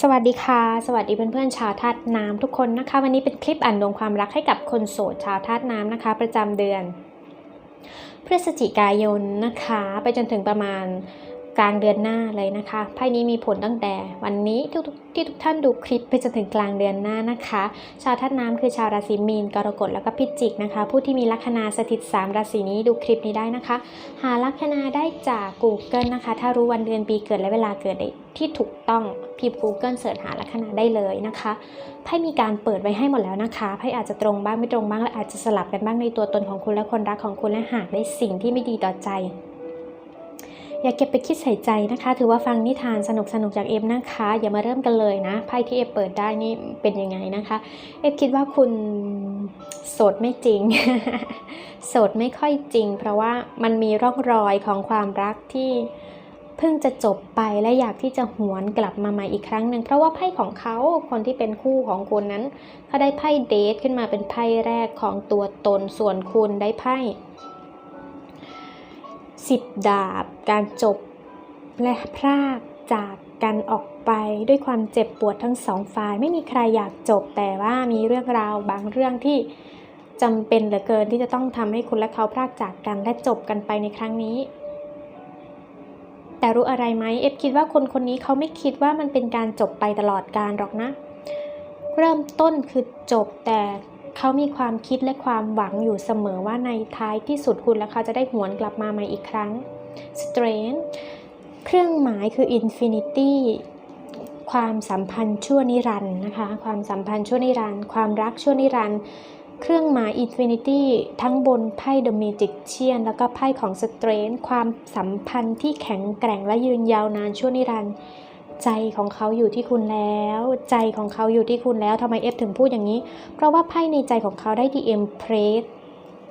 สวัสดีค่ะ สวัสดีเพื่อนๆชาวธาตุน้ำทุกคนนะคะ วันนี้เป็นคลิปอ่านดวงความรักให้กับคนโสดชาวธาตุน้ำนะคะ ประจำเดือน พฤศจิกายนนะคะ ไปจนถึงประมาณ กลางเดือนหน้าเลยนะคะไพ่นี้มีผลตั้งแต่วันนี้ทุกๆที่ทุกท่านดูคลิปไปจนถึงกลางเดือนหน้านะคะ ชาวธาตุน้ำคือชาวราศีมีนกรกฎแล้วก็พิจิกนะคะ ผู้ที่มีลัคนาสถิตสามราศีนี้ดูคลิปนี้ได้นะคะ หาลัคนาได้จาก Google นะคะ ถ้ารู้วันเดือนปีเกิดและเวลาเกิดที่ถูกต้องพิมพ์ Google เสิร์ชหาลัคนาได้เลยนะคะไพ่มีการเปิดไว้ให้หมดแล้วนะคะไพ่อาจจะตรงบ้างไม่ตรงบ้างและอาจจะสลับกันบ้างในตัวตนของคุณและคนรักของคุณและหากได้สิ่งที่ไม่ดีต่อใจ อย่าเก็บไปคิดใส่ใจนะคะ ถือว่าฟังนิทานสนุกสนุกจากเอฟนะคะ อย่ามาเริ่มกันเลยนะ ไพ่ที่เอฟเปิดได้นี่เป็นยังไงนะคะ เอฟคิดว่าคุณโสดไม่จริง โสดไม่ค่อยจริง เพราะว่ามันมีร่องรอยของความรักที่เพิ่งจะจบไปและอยากที่จะหวนกลับมาใหม่อีกครั้งหนึ่งเพราะว่าไพ่ของเขาคนที่เป็นคู่ของคุณนั้นเขาได้ไพ่เดทขึ้นมาเป็นไพ่แรกของตัวตนส่วนคุณได้ไพ่ สิบดาบ การจบ และพรากจากกันออกไปด้วยความเจ็บปวดทั้งสองฝ่าย ไม่มีใครอยากจบแต่ว่ามีเรื่องราวบางเรื่องที่จำเป็นเหลือเกินที่จะต้องทำให้คุณและเขาพรากจากกันและจบกันไปในครั้งนี้ แต่รู้อะไรไหมเอฟคิดว่าคนคนนี้เขาไม่คิดว่ามันเป็นการจบไปตลอดการหรอกนะ เริ่มต้นคือจบแต่ เขามีความคิดและความหวังอยู่เสมอว่าในท้ายที่สุดคุณและเขาจะได้หวนกลับมาใหม่อีกครั้ง Strange เครื่องหมายคือ Infinity ความสัมพันธ์ชั่วนิรันด์นะคะ ความสัมพันธ์ชั่วนิรันด์ความรักชั่วนิรันด์เครื่องหมาย Infinity ทั้งบนไพ่ The Magician แล้วก็ไพ่ของ Strange ความสัมพันธ์ที่แข็งแกร่งและยืนยาวนานชั่วนิรันด์ ใจของเขาอยู่ที่คุณแล้ว ใจของเขาอยู่ที่คุณแล้วทำไมเอฟถึงพูดอย่างนี้ เพราะว่าไพ่ในใจของเขาได้ดีเอ็มเพรส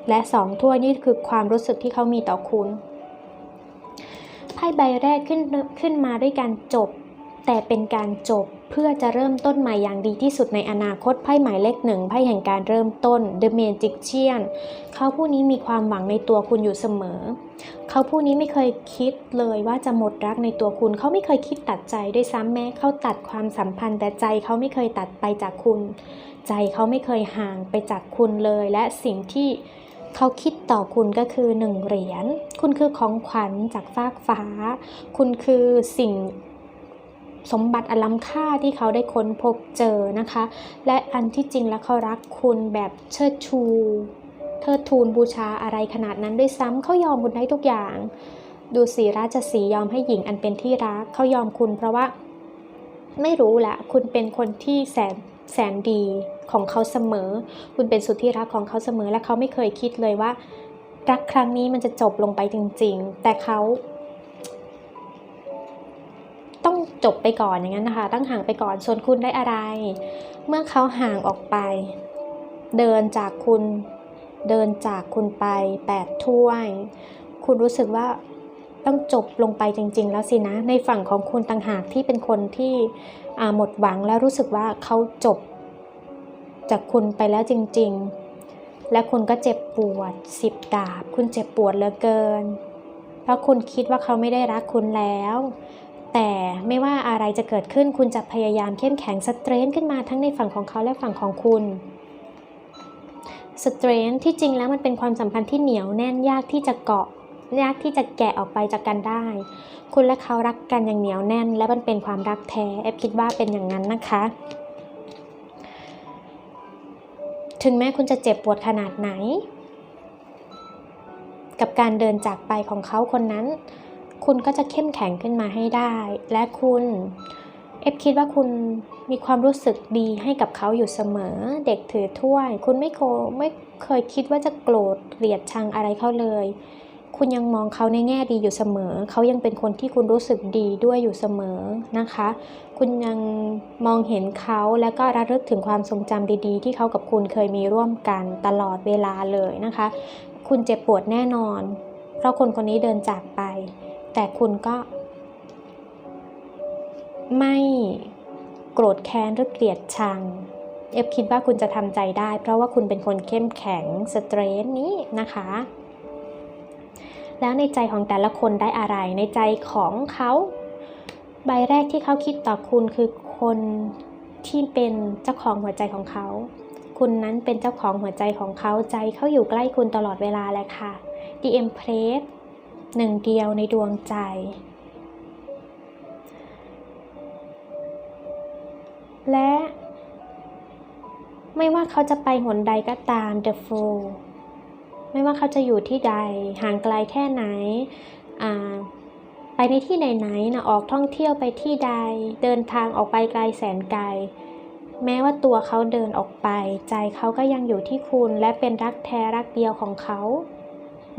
และสองถ้วยนี่คือความรู้สึกที่เขามีต่อคุณไพ่ใบแรกขึ้นขึ้นมาด้วยการจบ แต่เป็นการจบเพื่อจะเริ่มต้นใหม่อย่างดีที่สุดในอนาคตไพ่หมายเลขหนึ่งไพ่แห่งการเริ่มต้น The Magician เขาผู้นี้มีความหวังในตัวคุณอยู่เสมอ เขาผู้นี้ไม่เคยคิดเลยว่าจะหมดรักในตัวคุณ เขาไม่เคยคิดตัดใจด้วยซ้ำแม้เขาตัดความสัมพันธ์แต่ใจเขาไม่เคยตัดไปจากคุณ ใจเขาไม่เคยห่างไปจากคุณเลย และสิ่งที่เขาคิดต่อคุณก็คือหนึ่งเหรียญ คุณคือของขวัญจากฟากฟ้า คุณคือสิ่ง สมบัติอล้ำค่าที่เขาได้ค้นพบเจอนะคะ และอันที่จริงแล้วเขารักคุณแบบเชิดชู เทิดทูนบูชาอะไรขนาดนั้นด้วยซ้ำเขายอมคุณได้ทุกอย่าง ดูสีราชสียอมให้หญิงอันเป็นที่รักเขายอมคุณเพราะว่า ไม่รู้แหละคุณเป็นคนที่แสนแสนดีของเขาเสมอ คุณเป็นสุดที่รักของเขาเสมอและเขาไม่เคยคิดเลยว่า รักครั้งนี้มันจะจบลงไปจริง ๆ แต่เขา ต้องจบไปก่อนอย่างนั้นนะคะต้องห่างไปก่อนส่วนคุณได้อะไร เมื่อเขาห่างออกไป เดินจากคุณเดินจากคุณไปแปดถ้วย คุณรู้สึกว่าต้องจบลงไปจริง ๆ แล้วสินะ ในฝั่งของคุณต่างหากที่เป็นคนที่หมดหวังแล้วรู้สึกว่าเขาจบ จากคุณไปแล้วจริง ๆ และคุณก็เจ็บปวดสิบดาบ คุณเจ็บปวดเหลือเกิน เพราะคุณคิดว่าเขาไม่ได้รักคุณแล้ว แต่ไม่ว่าอะไรจะเกิดขึ้นคุณจะพยายามเข้มแข็งสเตรนขึ้นมาทั้งในฝั่งของเขาและฝั่งของคุณสเตรนที่จริงแล้วมันเป็นความสัมพันธ์ที่เหนียวแน่นยากที่จะเกาะยากที่จะแกะออกไปจากกันได้ คุณและเขารักกันอย่างเหนียวแน่น และมันเป็นความรักแท้เอฟคิดว่าเป็นอย่างนั้นนะคะ ถึงแม้คุณจะเจ็บปวดขนาดไหน กับการเดินจากไปของเขาคนนั้น คุณก็จะเข้มแข็งขึ้นมาให้ได้ และคุณเอฟคิดว่าคุณมีความรู้สึกดีให้กับเขาอยู่เสมอ เด็กถือถ้วย คุณไม่โคไม่เคยคิดว่าจะโกรธเกลียดชังอะไรเขาเลย คุณยังมองเขาในแง่ดีอยู่เสมอ เขายังเป็นคนที่คุณรู้สึกดีด้วยอยู่เสมอนะคะ คุณยังมองเห็นเขาแล้วก็ระลึกถึงความทรงจำดีๆ ที่เขากับคุณเคยมีร่วมกันตลอดเวลาเลยนะคะ คุณเจ็บปวดแน่นอน เพราะคนคนนี้เดินจากไป แต่คุณก็ ไม่โกรธแค้นหรือเกลียดชัง เอฟคิดว่าคุณจะทำใจได้ เพราะว่าคุณเป็นคนเข้มแข็งสเตรนนี้นะคะ แล้วในใจของแต่ละคนได้อะไร ในใจของเขาใบแรกที่เขาคิดต่อคุณคือคนที่เป็นเจ้าของหัวใจของเขา คุณนั้นเป็นเจ้าของหัวใจของเขาใจเขาอยู่ใกล้คุณตลอดเวลาเลยค่ะ The Empress หนึ่งเดียวในดวงใจ และไม่ว่าเขาจะไปหนใดก็ตาม The Fool ไม่ว่าเขาจะอยู่ที่ใด ห่างไกลแค่ไหน ไปในที่ไหนๆนะออกท่องเที่ยวไปที่ใด เดินทางออกไปไกลแสนไกล แม้ว่าตัวเขาเดินออกไป ใจเขาก็ยังอยู่ที่คุณและเป็นรักแท้รักเดียวของเขา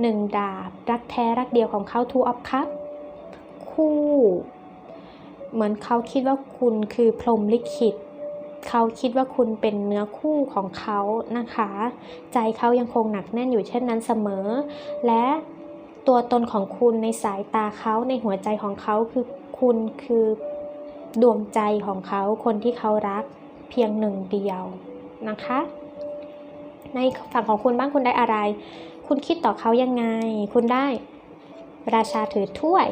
หนึ่งดาบ รักแท้รักเดียวของเขาทูออฟคัพคู่ เหมือนเขาคิดว่าคุณคือพรหมลิขิต เขาคิดว่าคุณเป็นเนื้อคู่ของเขานะคะ ใจเขายังคงหนักแน่นอยู่เช่นนั้นเสมอ และตัวตนของคุณในสายตาเขาในหัวใจของเขาคือคุณคือดวงใจของเขาคนที่เขารักเพียงหนึ่งเดียวนะคะ ในฝั่งของคุณบ้างคุณได้อะไร คุณคิดต่อเขายังไง คุณได้ ราชาถือถ้วย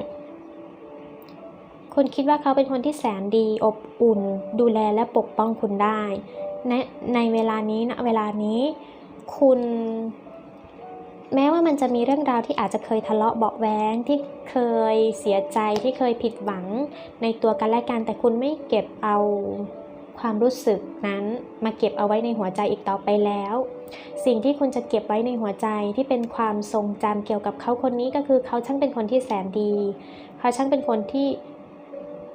คุณคิดว่าเขาเป็นคนที่แสนดีอบอุ่น ดูแลและปกป้องคุณได้ ในในเวลานี้นะเวลานี้ คุณ แม้ว่ามันจะมีเรื่องราวที่อาจจะเคยทะเลาะเบาะแวงที่เคยเสียใจที่เคยผิดหวังในตัวกันและกันแต่คุณไม่เก็บเอา ความรู้สึกนั้นมาเก็บเอาไว้ในหัวใจอีกต่อไปแล้ว สิ่งที่คุณจะเก็บไว้ในหัวใจที่เป็นความทรงจำเกี่ยวกับเขาคนนี้ก็คือเขาช่างเป็นคนที่แสนดี เขาช่างเป็นคนที่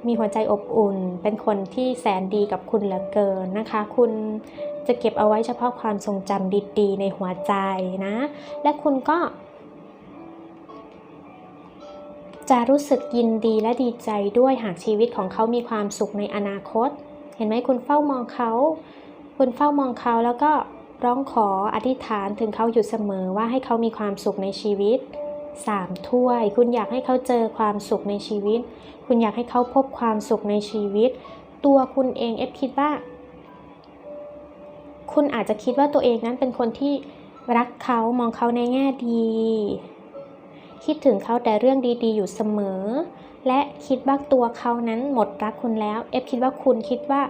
มีหัวใจอบอุ่น เป็นคนที่แสนดีกับคุณเหลือเกินนะคะ คุณจะเก็บเอาไว้เฉพาะความทรงจำดีๆ ในหัวใจนะ และคุณก็ จะรู้สึกยินดีและดีใจด้วยหากชีวิตของเขามีความสุขในอนาคต เห็นไหมคุณเฝ้ามองเขา คุณเฝ้ามองเขาแล้วก็ร้องขออธิษฐานถึงเขาอยู่เสมอว่าให้เขามีความสุขในชีวิตสามถ้วย คุณอยากให้เขาเจอความสุขในชีวิต คุณอยากให้เขาพบความสุขในชีวิต ตัวคุณเองเอฟคิดว่า คุณอาจจะคิดว่าตัวเองนั้นเป็นคนที่รักเขามองเขาในแง่ดี คิดถึงเขาแต่เรื่องดีๆ อยู่เสมอ และคิดว่าตัวเขานั้นหมดรักคุณแล้ว เอฟคิดว่าคุณคิดว่า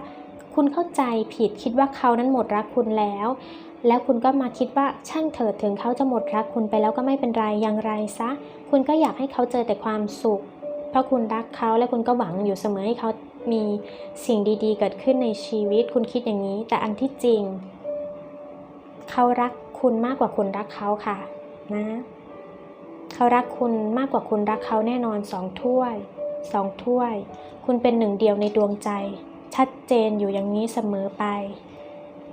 คุณเข้าใจผิดคิดว่าเขานั้นหมดรักคุณแล้ว แล้วคุณก็มาคิดว่าช่างเถิดถึงเขาจะหมดรักคุณไปแล้วก็ไม่เป็นไรอย่างไรซะ คุณก็อยากให้เขาเจอแต่ความสุข เพราะคุณรักเขาและคุณก็หวังอยู่เสมอให้เขามีสิ่งดีๆ เกิดขึ้นในชีวิต คุณคิดอย่างนี้ แต่อันที่จริง เขารักคุณมากกว่าคุณรักเขาค่ะ นะ เขารักคุณมากกว่าคุณรักเขาแน่นอนสองถ้วยสองถ้วย คุณเป็นหนึ่งเดียวในดวงใจ ชัดเจนอยู่อย่างนี้เสมอไป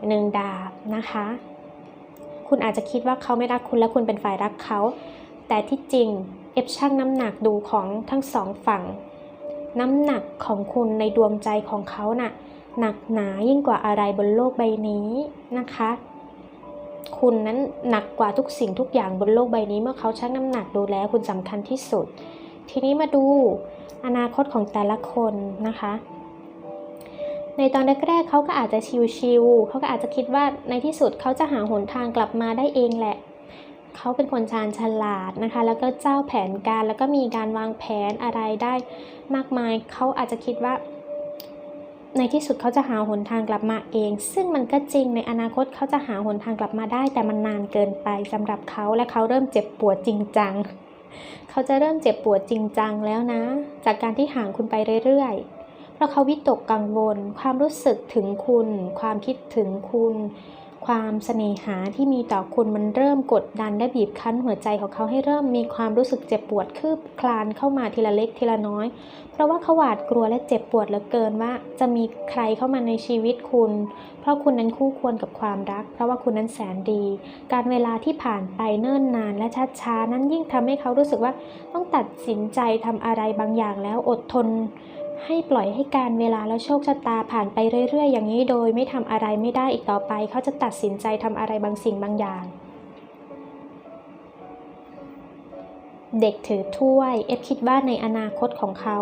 หนึ่งดาบนะคะ คุณอาจจะคิดว่าเขาไม่รักคุณและคุณเป็นฝ่ายรักเขา แต่ที่จริงเอฟชั่งน้ำหนักดูของทั้งสองฝั่ง น้ำหนักของคุณในดวงใจของเขาน่ะหนักหนายิ่งกว่าอะไรบนโลกใบนี้นะคะ คุณนั้นหนักกว่าทุกสิ่งทุกอย่างบนโลกใบนี้ เมื่อเขาชั่งน้ำหนักดูแล้วคุณสำคัญที่สุด ทีนี้มาดูอนาคตของแต่ละคนนะคะ ในตอนแรกๆเขาก็อาจจะชิวๆเขาก็อาจจะคิดว่าในที่สุดเขาจะหาหนทางกลับมาได้เองแหละเขาเป็นคนชาญฉลาดนะคะ แล้วก็เจ้าแผนการแล้วก็มีการวางแผนอะไรได้มากมาย เขาอาจจะคิดว่า ในที่สุดเขาจะหาหนทางกลับมาเอง ซึ่งมันก็จริงในอนาคตเขาจะหาหนทางกลับมาได้ แต่มันนานเกินไปสำหรับเขาและเขาเริ่มเจ็บปวดจริงจัง เขาจะเริ่มเจ็บปวดจริงจังแล้วนะ จากการที่ห่างคุณไปเรื่อยๆ เพราะเขาวิตกกังวล ความรู้สึกถึงคุณ ความคิดถึงคุณ ความเสน่หาที่มีต่อคุณมันเริ่มกดดันและบีบคั้นหัวใจของเขาให้เริ่มมีความรู้สึกเจ็บปวดคืบคลานเข้ามาทีละเล็กทีละน้อย เพราะว่าเขาหวาดกลัวและเจ็บปวดเหลือเกินว่า จะมีใครเข้ามาในชีวิตคุณ เพราะคุณนั้นคู่ควรกับความรัก เพราะว่าคุณนั้นแสนดี การเวลาที่ผ่านไปเนิ่นนานและช้าช้าๆนั้นยิ่งทำให้เขารู้สึกว่าต้องตัดสินใจทำอะไรบางอย่างแล้วอดทน ให้ปล่อยให้การเวลาและโชคชะตาผ่านไปเรื่อยๆ อย่างนี้โดยไม่ทำอะไรไม่ได้อีกต่อไป เขาจะตัดสินใจทำอะไรบางสิ่งบางอย่าง เด็กถือถ้วยเอฟคิดว่าในอนาคตของเขา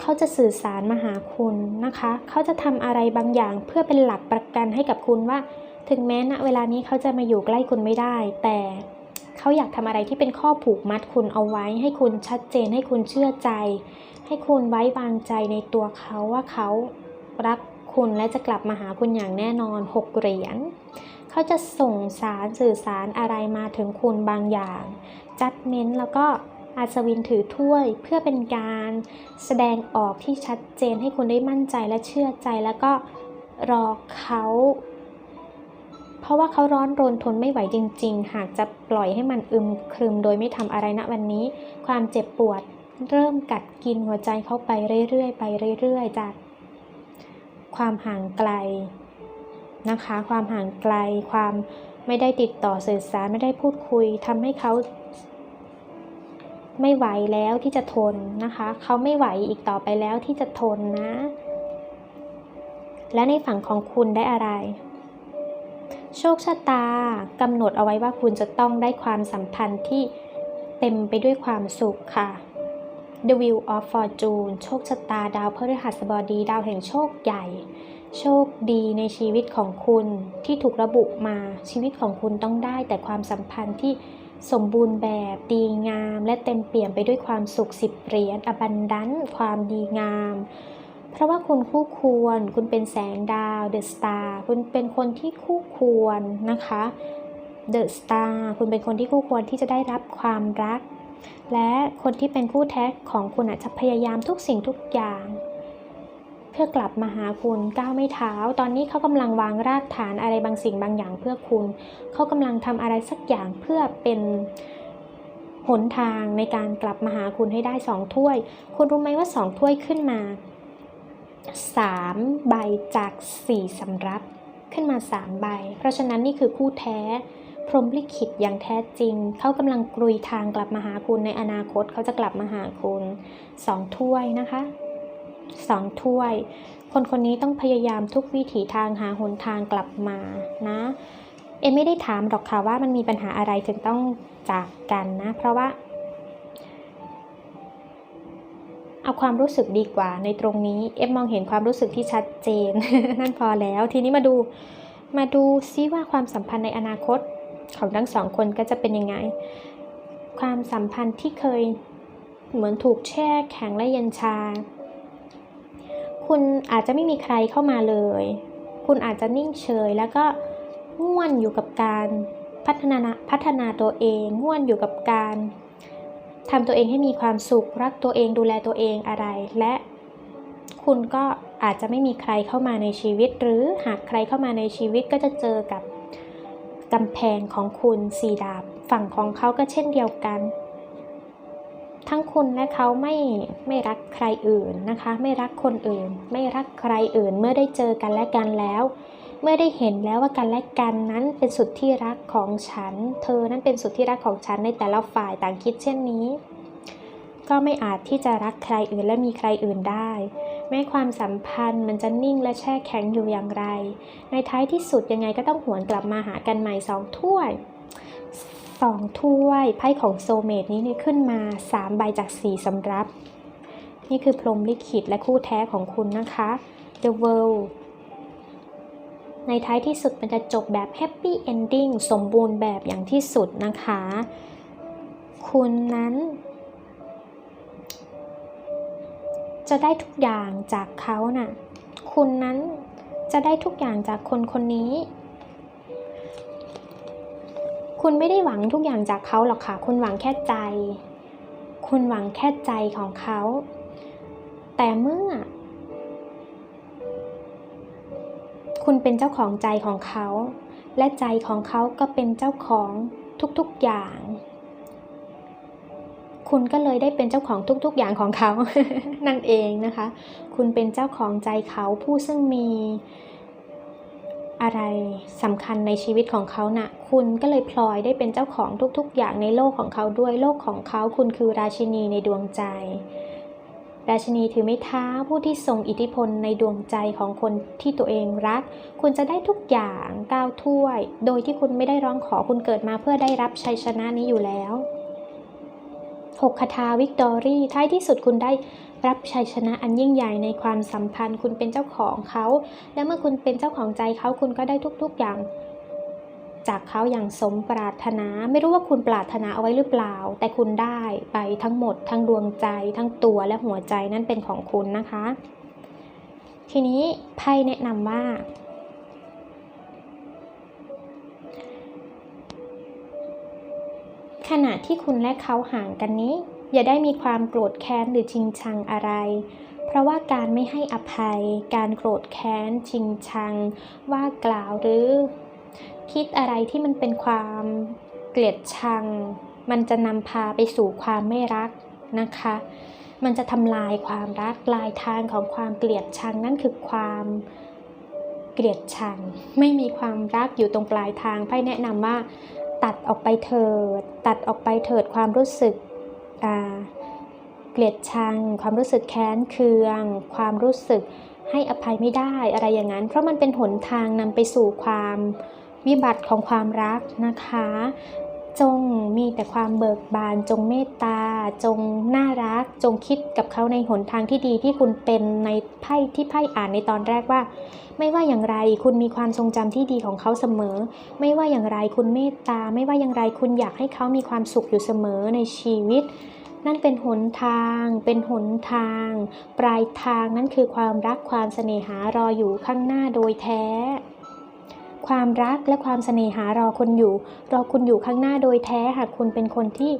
เขาจะสื่อสารมาหาคุณนะคะ เขาจะทำอะไรบางอย่างเพื่อเป็นหลักประกันให้กับคุณว่า ถึงแม้ณเวลานี้เขาจะมาอยู่ใกล้คุณไม่ได้ แต่เขาอยากทำอะไรที่เป็นข้อผูกมัดคุณเอาไว้ ให้คุณชัดเจนให้คุณเชื่อใจ ให้คุณไว้วางใจในตัวเขาว่าเขารักคุณและจะกลับมาหาคุณอย่างแน่นอนหกเหรียญเขาจะส่งสารสื่อสารอะไรมาถึงคุณบางอย่าง จัดเม้นแล้วก็อาศวินถือถ้วยเพื่อเป็นการแสดงออกที่ชัดเจนให้คุณได้มั่นใจและเชื่อใจแล้วก็รอเขา เพราะว่าเขาร้อนรนทนไม่ไหวจริง ๆ หากจะปล่อยให้มันอึมครึมโดยไม่ทำอะไรณวันนี้ ความเจ็บปวด เริ่มกัดกินหัวใจเขาไปเรื่อยๆไปเรื่อยๆจากความห่างไกลนะคะ ความห่างไกล ความไม่ได้ติดต่อสื่อสารไม่ได้พูดคุยทำให้เขาไม่ไหวแล้วที่จะทนนะคะ เขาไม่ไหวอีกต่อไปแล้วที่จะทนนะ และในฝั่งของคุณได้อะไร โชคชะตากำหนดเอาไว้ว่าคุณจะต้องได้ความสัมพันธ์ที่เต็มไปด้วยความสุขค่ะ The Wheel of Fortune โชคชะตาดาวพฤหัสบดีดาวแห่งโชคใหญ่ โชคดีในชีวิตของคุณที่ถูกระบุมาชีวิตของคุณต้องได้ แต่ความสัมพันธ์ที่สมบูรณ์แบบดีงาม และเต็มเปี่ยมไปด้วยความสุขสิบเหรียญอบันดันความดีงาม เพราะว่าคุณคู่ควร คุณเป็นแสงดาวเดอะสตาร์คุณเป็นคนที่คู่ควรนะคะเดอะสตาร์คุณเป็นคนที่คู่ควรที่จะได้รับความรัก และคนที่เป็นคู่แท้ของคุณอาจจะพยายามทุกสิ่งทุกอย่าง เพื่อกลับมาหาคุณก้าวไม่เท้า ตอนนี้เขากำลังวางรากฐานอะไรบางสิ่งบางอย่างเพื่อคุณ เขากำลังทำอะไรสักอย่างเพื่อเป็นหนทางในการกลับมาหาคุณให้ได้สองถ้วย คุณรู้ไหมว่าสองถ้วยขึ้นมาสามใบจากสี่สำรับขึ้นมาสามใบ เพราะฉะนั้นนี่คือคู่แท้ พรหมลิขิตอย่างแท้จริง เขากำลังกรุยทางกลับมาหาคุณในอนาคตเขาจะกลับมาหาคุณสองถ้วยนะคะสองถ้วย คนคนนี้ต้องพยายามทุกวิถีทางหาหนทางกลับมานะ เอ็มไม่ได้ถามหรอกค่ะว่ามันมีปัญหาอะไรถึงต้องจากกันนะ เพราะว่า เอาความรู้สึกดีกว่าในตรงนี้ เอ็มมองเห็นความรู้สึกที่ชัดเจน นั่นพอแล้ว ทีนี้มาดูมาดูซิว่าความสัมพันธ์ในอนาคต ของทั้งสองคนก็จะเป็นยังไง ความสัมพันธ์ที่เคยเหมือนถูกแช่แข็งและเย็นชา คุณอาจจะไม่มีใครเข้ามาเลย คุณอาจจะนิ่งเฉยแล้วก็ง่วนอยู่กับการพัฒนาพัฒนาตัวเองง่วนอยู่กับการทำตัวเองให้มีความสุข รักตัวเองดูแลตัวเองอะไร และคุณก็อาจจะไม่มีใครเข้ามาในชีวิต หรือหากใครเข้ามาในชีวิตก็จะเจอกับ กำแพงของคุณสีดาบ ฝั่งของเขาก็เช่นเดียวกัน ทั้งคุณและเขาไม่ไม่รักใครอื่นนะคะ ไม่รักคนอื่น ไม่รักใครอื่นเมื่อได้เจอกันและกันแล้ว เมื่อได้เห็นแล้วว่ากันและกันนั้นเป็นสุดที่รักของฉัน เธอนั้นเป็นสุดที่รักของฉันในแต่ละฝ่ายต่างคิดเช่นนี้ ก็ไม่อาจที่จะรักใครอื่นและมีใครอื่นได้ แม้ความสัมพันธ์มันจะนิ่งและแช่แข็งอยู่อย่างไร ในท้ายที่สุดยังไงก็ต้องหวนกลับมาหากันใหม่สองถ้วยสองถ้วยไพ่ของโซเมตนี้นี่ขึ้นมาสามใบจากสี่สำรับ นี่คือพรหมลิขิตและคู่แท้ของคุณนะคะ The World ในท้ายที่สุดมันจะจบแบบแฮปปี้เอนดิ้งสมบูรณ์แบบอย่างที่สุดนะคะ คุณนั้น จะได้ทุกอย่างจากเขาน่ะ คุณนั้นจะได้ทุกอย่างจากคนคนนี้ คุณไม่ได้หวังทุกอย่างจากเขาหรอกค่ะ คุณหวังแค่ใจ คุณหวังแค่ใจของเขา แต่เมื่อ คุณเป็นเจ้าของใจของเขา และใจของเขาก็เป็นเจ้าของทุกๆอย่าง คุณก็เลยได้เป็นเจ้าของทุกๆอย่างของเขา นั่นเองนะคะ คุณเป็นเจ้าของใจเขาผู้ซึ่งมีอะไรสำคัญในชีวิตของเขานะ่ะ คุณก็เลยพลอยได้เป็นเจ้าของทุกๆ อย่างในโลกของเขาด้วยโลกของเขา คุณคือราชินีในดวงใจ ราชินีถือไม้เท้าผู้ที่ทรงอิทธิพลในดวงใจของคนที่ตัวเองรัก คุณจะได้ทุกอย่างก้าวถ้วย โดยที่คุณไม่ได้ร้องขอคุณเกิดมาเพื่อได้รับชัยชนะนี้อยู่แล้ว หกคาถาวิกตอรี่ท้ายที่สุดคุณได้รับชัยชนะอันยิ่งใหญ่ในความสัมพันธ์ คุณเป็นเจ้าของเขา และเมื่อคุณเป็นเจ้าของใจเขาคุณก็ได้ทุกๆอย่าง จากเขาอย่างสมปรารถนา ไม่รู้ว่าคุณปรารถนาเอาไว้หรือเปล่า แต่คุณได้ไปทั้งหมด ทั้งดวงใจ ทั้งตัวและหัวใจนั่นเป็นของคุณนะคะ ทีนี้ไพ่แนะนำว่า ขณะที่คุณและเขาห่างกันนี้ อย่าได้มีความโกรธแค้นหรือชิงชังอะไร เพราะว่าการไม่ให้อภัย การโกรธแค้น ชิงชัง ว่ากล่าวหรือ คิดอะไรที่มันเป็นความเกลียดชัง มันจะนำพาไปสู่ความไม่รักนะคะ มันจะทำลายความรักปลายทางของความเกลียดชังนั่นคือความเกลียดชัง ไม่มีความรักอยู่ตรงปลายทางไพ่แนะนำว่า ตัดออกไปเถิด ตัดออกไปเถิดความรู้สึกเกลียดชัง ความรู้สึกแค้นเคือง ความรู้สึกให้อภัยไม่ได้อะไรอย่างนั้น เพราะมันเป็นหนทางนำไปสู่ความวิบัติของความรักนะคะ จงมีแต่ความเบิกบาน จงเมตตา จงน่ารัก จงคิดกับเขาในหนทางที่ดีที่คุณเป็นในไพ่ที่ไพ่อ่านในตอนแรกว่า ไม่ว่าอย่างไรคุณมีความทรงจำที่ดีของเขาเสมอ ไม่ว่าอย่างไรคุณเมตตา ไม่ว่าอย่างไรคุณอยากให้เขามีความสุขอยู่เสมอในชีวิต นั่นเป็นหนทาง เป็นหนทาง ปลายทางนั่นคือความรักความเสน่หารออยู่ข้างหน้าโดยแท้ ความรักและความเสน่หารอคุณอยู่ รอคุณอยู่ข้างหน้าโดยแท้หากคุณเป็นคนที่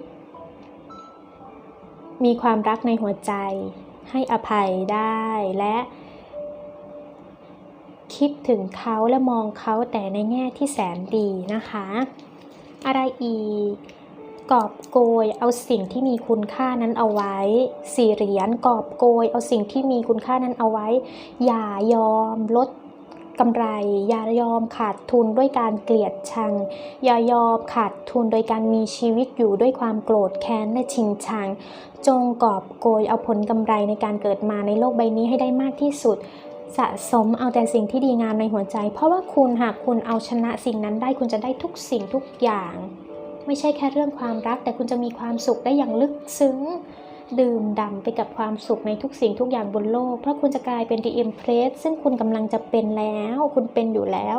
มีความรักในหัวใจ ให้อภัยได้และ คิดถึงเขาและมองเขาแต่ในแง่ที่แสนดีนะคะ อะไรอีกกอบโกยเอาสิ่งที่มีคุณค่านั้นเอาไว้ สี่เหรียญกอบโกยเอาสิ่งที่มีคุณค่านั้นเอาไว้ อย่ายอมลด กำไร อย่ายอมขาดทุนด้วยการเกลียดชัง อย่ายอมขาดทุนโดยการมีชีวิตอยู่ด้วยความโกรธแค้นและชิงชัง จงกอบโกยเอาผลกำไรในการเกิดมาในโลกใบนี้ให้ได้มากที่สุด สะสมเอาแต่สิ่งที่ดีงามในหัวใจ เพราะว่าคุณหากคุณเอาชนะสิ่งนั้นได้คุณจะได้ทุกสิ่งทุกอย่าง ไม่ใช่แค่เรื่องความรัก แต่คุณจะมีความสุขได้อย่างลึกซึ้ง ดื่มด่ำไปกับความสุขในทุกสิ่งทุกอย่างบนโลก เพราะคุณจะกลายเป็น The Empress ซึ่งคุณกำลังจะเป็นแล้ว คุณเป็นอยู่แล้ว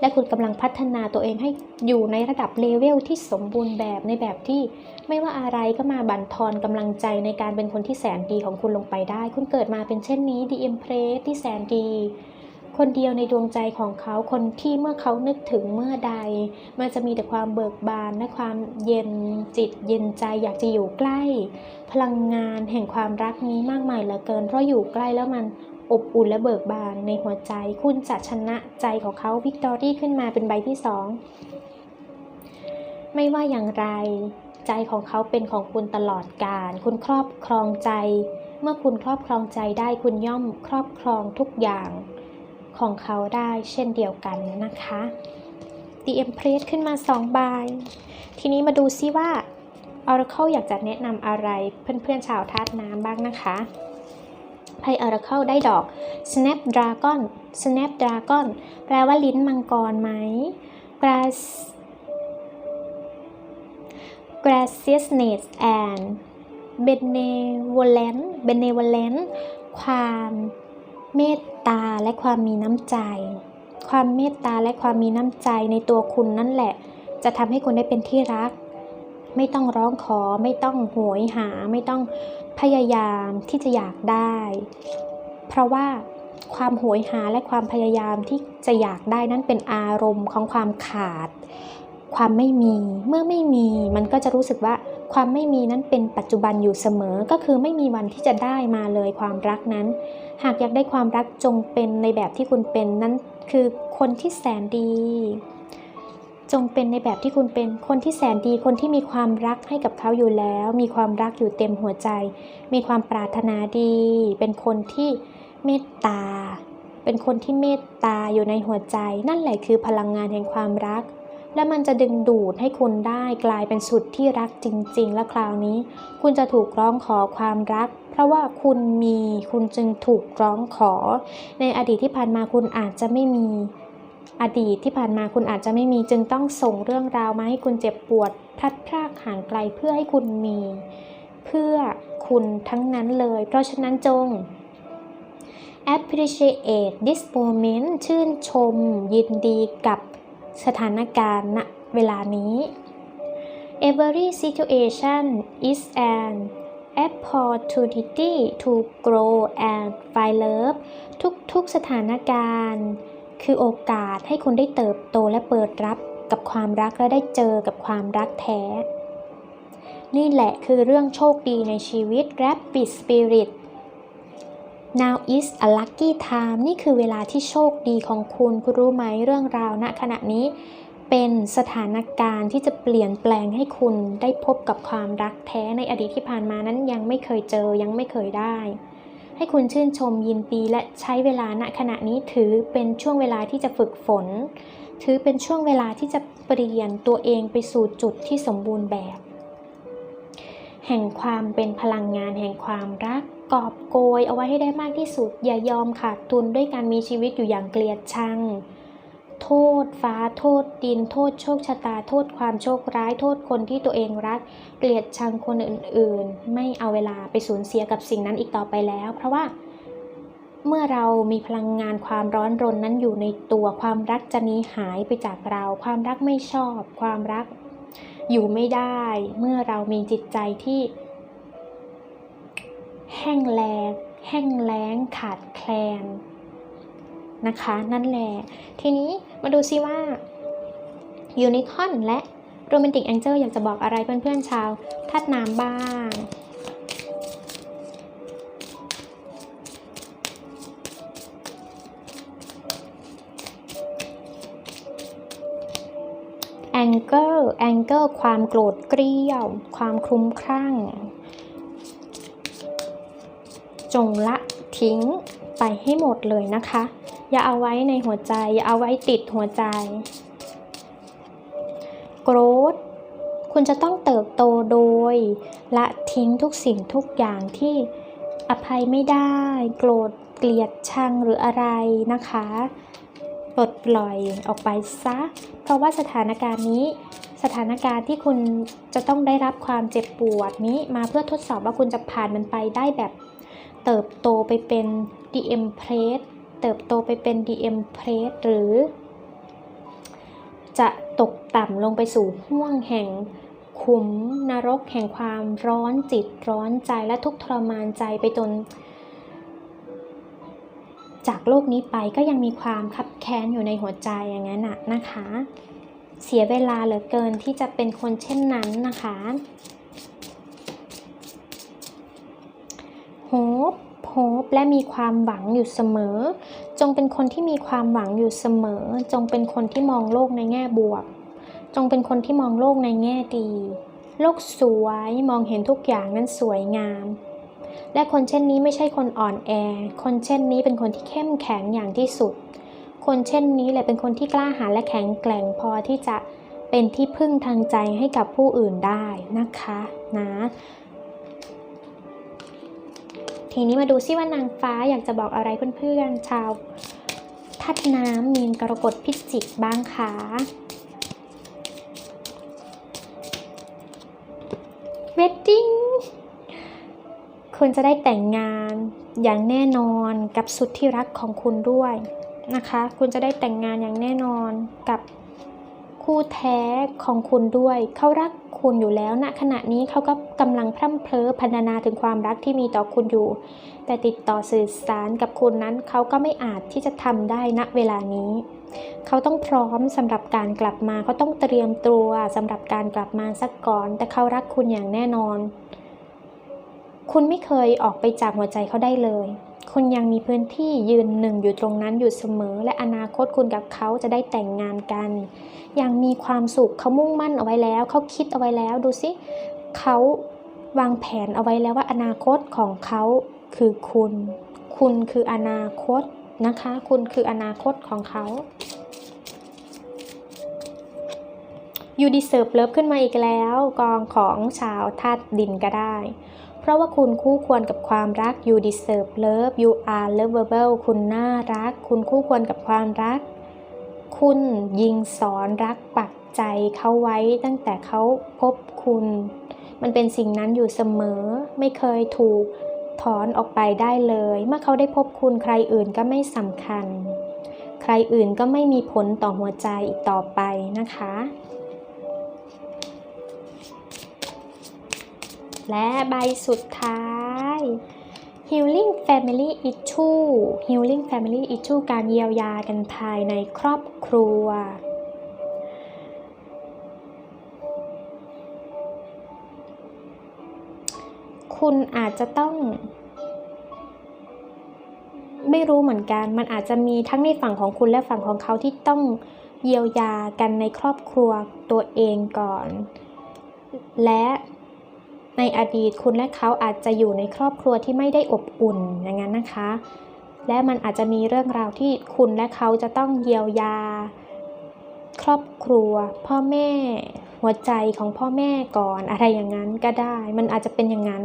และคุณกำลังพัฒนาตัวเองให้อยู่ในระดับเลเวลที่สมบูรณ์แบบในแบบที่ ไม่ว่าอะไรก็มาบั่นทอนกำลังใจในการเป็นคนที่แสนดีของคุณลงไปได้ คุณเกิดมาเป็นเช่นนี้ The Empress ที่แสนดี คนเดียวในดวงใจของเขาคนที่เมื่อเขานึกถึงเมื่อใด มันจะมีแต่ความเบิกบานและความเย็นจิตเย็นใจอยากจะอยู่ใกล้ พลังงานแห่งความรักนี้มากมายเหลือเกิน เพราะอยู่ใกล้แล้วมันอบอุ่นและเบิกบานในหัวใจ คุณจะชนะใจของเขาวิกตอรี่ขึ้นมาเป็นใบที่สองไม่ว่าอย่างไร ใจของเขาเป็นของคุณตลอดกาลคุณครอบครองใจ เมื่อคุณครอบครองใจได้คุณย่อมครอบครองทุกอย่าง ของเขาได้เช่นเดียวกันนะคะ The Empress ขึ้นมา 2 ใบ ทีนี้มาดูซิว่า Oracle อยากจะแนะนำอะไรเพื่อนๆชาวธาตุน้ำบ้างนะคะไพ่ Oracle ได้ดอก Snapdragon Snapdragon แปลว่าลิ้นมังกรไหม Grass graciousness and benevolent benevolent ความ เมตตาและความมีน้ำใจ ความเมตตาและความมีน้ำใจในตัวคุณนั่นแหละ จะทำให้คุณได้เป็นที่รัก ไม่ต้องร้องขอ ไม่ต้องโหยหา ไม่ต้องพยายามที่จะอยากได้ เพราะว่าความโหยหาและความพยายามที่จะอยากได้นั้นเป็นอารมณ์ของความขาด ความไม่มี เมื่อไม่มีมันก็จะรู้สึกว่าความไม่มีนั้นเป็นปัจจุบันอยู่เสมอ ก็คือไม่มีวันที่จะได้มาเลยความรักนั้น หากอยากได้ความรักจงเป็นในแบบที่คุณเป็นนั้นคือคนที่แสนดี จงเป็นในแบบที่คุณเป็นคนที่แสนดี คนที่มีความรักให้กับเขาอยู่แล้ว มีความรักอยู่เต็มหัวใจ มีความปรารถนาดี เป็นคนที่เมตตา เป็นคนที่เมตตาอยู่ในหัวใจ นั่นแหละคือพลังงานแห่งความรัก และมันจะดึงดูดให้คุณได้กลายเป็นสุดที่รักจริง ๆ และคราวนี้ คุณจะถูกร้องขอความรัก เพราะว่าคุณมีคุณจึงถูกร้องขอ ในอดีตที่ผ่านมาคุณอาจจะไม่มี อดีตที่ผ่านมาคุณอาจจะไม่มีจึงต้องส่งเรื่องราวมาให้คุณเจ็บปวดพลัดพรากห่างไกลเพื่อให้คุณมี เพื่อคุณทั้งนั้นเลย เพราะฉะนั้นจง appreciate this moment ชื่นชม ยินดีกับ สถานการณ์ณเวลานี้ Every situation is an opportunity to grow and find love ทุกๆสถานการณ์ คือโอกาสให้คุณได้เติบโตและเปิดรับกับความรักและได้เจอกับความรักแท้ นี่แหละคือเรื่องโชคดีในชีวิต Rapid Spirit Now is a lucky time นี่คือเวลาที่โชคดีของคุณ คุณรู้ไหมเรื่องราวณขณะนี้ เป็นสถานการณ์ที่จะเปลี่ยนแปลงให้คุณได้พบกับความรักแท้ในอดีตที่ผ่านมานั้นยังไม่เคยเจอยังไม่เคยได้ ให้คุณชื่นชมยินดีและใช้เวลาณขณะนี้ถือเป็นช่วงเวลาที่จะฝึกฝน ถือเป็นช่วงเวลาที่จะเปลี่ยนตัวเองไปสู่จุดที่สมบูรณ์แบบ แห่งความเป็นพลังงานแห่งความรัก กอบโกยเอาไว้ให้ได้มากที่สุด อย่ายอมขาดทุนด้วยการมีชีวิตอยู่อย่างเกลียดชัง โทษฟ้าโทษดิน โทษโชคชะตา โทษความโชคร้าย โทษคนที่ตัวเองรัก เกลียดชังคนอื่นๆ ไม่เอาเวลาไปสูญเสียกับสิ่งนั้นอีกต่อไปแล้ว เพราะว่าเมื่อเรามีพลังงานความร้อนรนนั้นอยู่ในตัวความรักจะนีหายไปจากเรา ความรักไม่ชอบ ความรักอยู่ไม่ได้ เมื่อเรามีจิตใจที่ แห้งแล้งแห้งแล้งขาดแคลนนะคะ นั่นแหละ ทีนี้มาดูซิว่ายูนิคอนและโรแมนติกแองเจิลอยากจะบอกอะไรเพื่อนๆชาวทัดน้ำบ้างแองเกิลแองเกิลความโกรธเกรี้ยว ความคลุ้มคลั่ง จงละทิ้งไปให้หมดเลยนะคะ อย่าเอาไว้ในหัวใจ อย่าเอาไว้ติดหัวใจ โกรธ คุณจะต้องเติบโตโดย ละทิ้งทุกสิ่งทุกอย่างที่อภัยไม่ได้ โกรธเกลียดชังหรืออะไรนะคะปลดปล่อยออกไปซะ เพราะว่าสถานการณ์นี้ สถานการณ์ที่คุณจะต้องได้รับความเจ็บปวดนี้มาเพื่อทดสอบว่าคุณจะผ่านมันไปได้แบบ เติบโตไปเป็น DM p r e s เติบโตไปเป็น DM p r e s หรือ จะตกต่ำลงไปสู่ห่วงแห่งขุมนรกแห่งความร้อนจิตร้อนใจและทุกข์ทรมานใจไปจน จากโลกนี้ไปก็ยังมีความคับแค้นอยู่ในหัวใจอย่างนั้นน่ะนะคะ เสียเวลาเหลือเกินที่จะเป็นคนเช่นนั้นนะคะ โฮปโฮปและมีความหวังอยู่เสมอ จงเป็นคนที่มีความหวังอยู่เสมอ จงเป็นคนที่มองโลกในแง่บวก จงเป็นคนที่มองโลกในแง่ดี โลกสวยมองเห็นทุกอย่างนั้นสวยงาม และคนเช่นนี้ไม่ใช่คนอ่อนแอ คนเช่นนี้เป็นคนที่เข้มแข็งอย่างที่สุด คนเช่นนี้แหละเป็นคนที่กล้าหาญและแข็งแกร่งพอที่จะเป็นที่พึ่งทางใจให้กับผู้อื่นได้นะคะ นะ ทีนี้มาดูซิว่านางฟ้าอยากจะบอกอะไรเพื่อนๆชาวทัดน้ำมีนกรกฎพิจิกบ้างคะเวดดิ้งคุณจะได้แต่งงานอย่างแน่นอนกับสุดที่รักของคุณด้วยนะคะ คุณจะได้แต่งงานอย่างแน่นอนกับ คู่แท้ของคุณด้วย เขารักคุณอยู่แล้วณขณะนี้เขาก็กำลังพร่ำเพลอพรรณนาถึงความรักที่มีต่อคุณอยู่ แต่ติดต่อสื่อสารกับคุณนั้นเขาก็ไม่อาจที่จะทำได้ณเวลานี้ เขาต้องพร้อมสำหรับการกลับมา เขาต้องเตรียมตัวสำหรับการกลับมาสักก่อน แต่เขารักคุณอย่างแน่นอน คุณไม่เคยออกไปจากหัวใจเขาได้เลย คุณยังมีพื้นที่ยืนหนึ่งอยู่ตรงนั้นอยู่เสมอ และอนาคตคุณกับเขาจะได้แต่งงานกันอย่างมีความสุขเขามุ่งมั่นเอาไว้แล้ว เขาคิดเอาไว้แล้วดูสิเขาวางแผนเอาไว้แล้วว่าอนาคตของเขาคือคุณ คุณคืออนาคตนะคะ คุณคืออนาคตของเขายูดีเซิร์ฟเลิฟขึ้นมาอีกแล้ว กองของชาวธาตุดินก็ได้ ราะว่าคุณคู่ควรกับความรัก you deserve love you are lovable คุณน่ารัก คุณคู่ควรกับความรัก คุณยิงสอนรักปักใจเขาไว้ตั้งแต่เขาพบคุณ มันเป็นสิ่งนั้นอยู่เสมอ ไม่เคยถูกถอนออกไปได้เลย เมื่อเขาได้พบคุณใครอื่นก็ไม่สำคัญเครอื่นก็ไม่มีผลต่อหัวใจอีกต่อไปนะคะ และใบสุดท้าย Healing Family Issue Healing Family Issue การเยียวยากันภายในครอบครัว คุณอาจจะต้อง ไม่รู้เหมือนกัน มันอาจจะมีทั้งในฝั่งของคุณและฝั่งของเขาที่ต้องเยียวยากันในครอบครัวตัวเองก่อน และ ในอดีตคุณและเขาอาจจะอยู่ในครอบครัวที่ไม่ได้อบอุ่นอย่างนั้นนะคะ และมันอาจจะมีเรื่องราวที่คุณและเขาจะต้องเยียวยา ครอบครัว พ่อแม่ หัวใจของพ่อแม่ก่อนอะไรอย่างนั้นก็ได้ มันอาจจะเป็นอย่างนั้น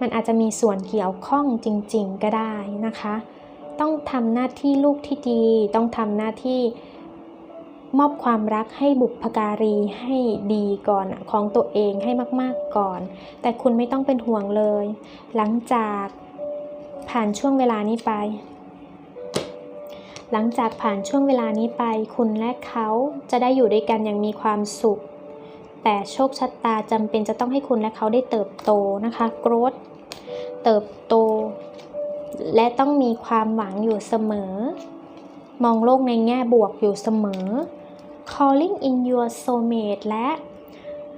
มันอาจจะมีส่วนเกี่ยวข้องจริง ๆ ก็ได้นะคะ ต้องทำหน้าที่ลูกที่ดี ต้องทำหน้าที่ มอบความรักให้บุพการีให้ดีก่อนของตัวเองให้มากๆก่อน แต่คุณไม่ต้องเป็นห่วงเลย หลังจากผ่านช่วงเวลานี้ไป หลังจากผ่านช่วงเวลานี้ไป คุณและเขาจะได้อยู่ด้วยกันอย่างมีความสุข แต่โชคชะตาจำเป็นจะต้องให้คุณและเขาได้เติบโตนะคะโกรธเติบโต และต้องมีความหวังอยู่เสมอ มองโลกในแง่บวกอยู่เสมอ calling in your soulmate และ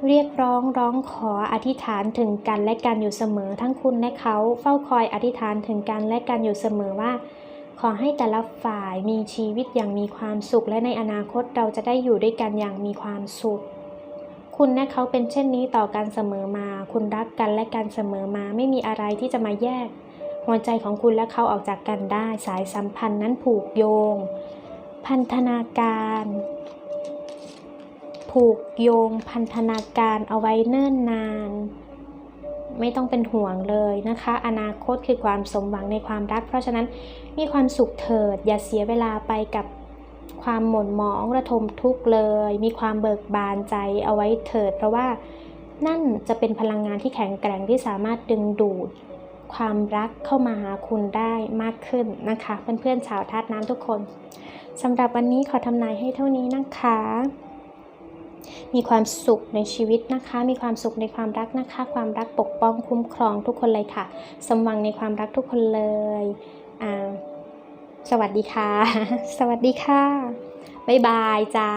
เรียกร้องร้องขออธิษฐานถึงกันและกันอยู่เสมอ ทั้งคุณและเขาเฝ้าคอยอธิษฐานถึงกันและกันอยู่เสมอว่า ขอให้แต่ละฝ่ายมีชีวิตอย่างมีความสุขและในอนาคตเราจะได้อยู่ด้วยกันอย่างมีความสุข คุณและเขาเป็นเช่นนี้ต่อกันเสมอมา คุณรักกันและกันเสมอมาไม่มีอะไรที่จะมาแยก หัวใจของคุณและเขาออกจากกันได้ สายสัมพันธ์นั้นผูกโยง พันธนาการ ผูกโยงพันธนาการเอาไว้เนิ่นนาน ไม่ต้องเป็นห่วงเลยนะคะ อนาคตคือความสมหวังในความรัก เพราะฉะนั้นมีความสุขเถิด อย่าเสียเวลาไปกับความหม่นหมองระทมทุกข์เลย มีความเบิกบานใจเอาไว้เถิด เพราะว่านั่นจะเป็นพลังงานที่แข็งแกร่งที่สามารถดึงดูด ความรักเข้ามาหาคุณได้มากขึ้นนะคะเพื่อนๆชาวธาตุน้ำทุกคนสำหรับวันนี้ขอทำนายให้เท่านี้นะคะ มีความสุขในชีวิตนะคะ มีความสุขในความรักนะคะ ความรักปกป้องคุ้มครองทุกคนเลยค่ะ สมหวังในความรักทุกคนเลยอ่าสวัสดีค่ะ สวัสดีค่ะ บ๊ายบายจ้า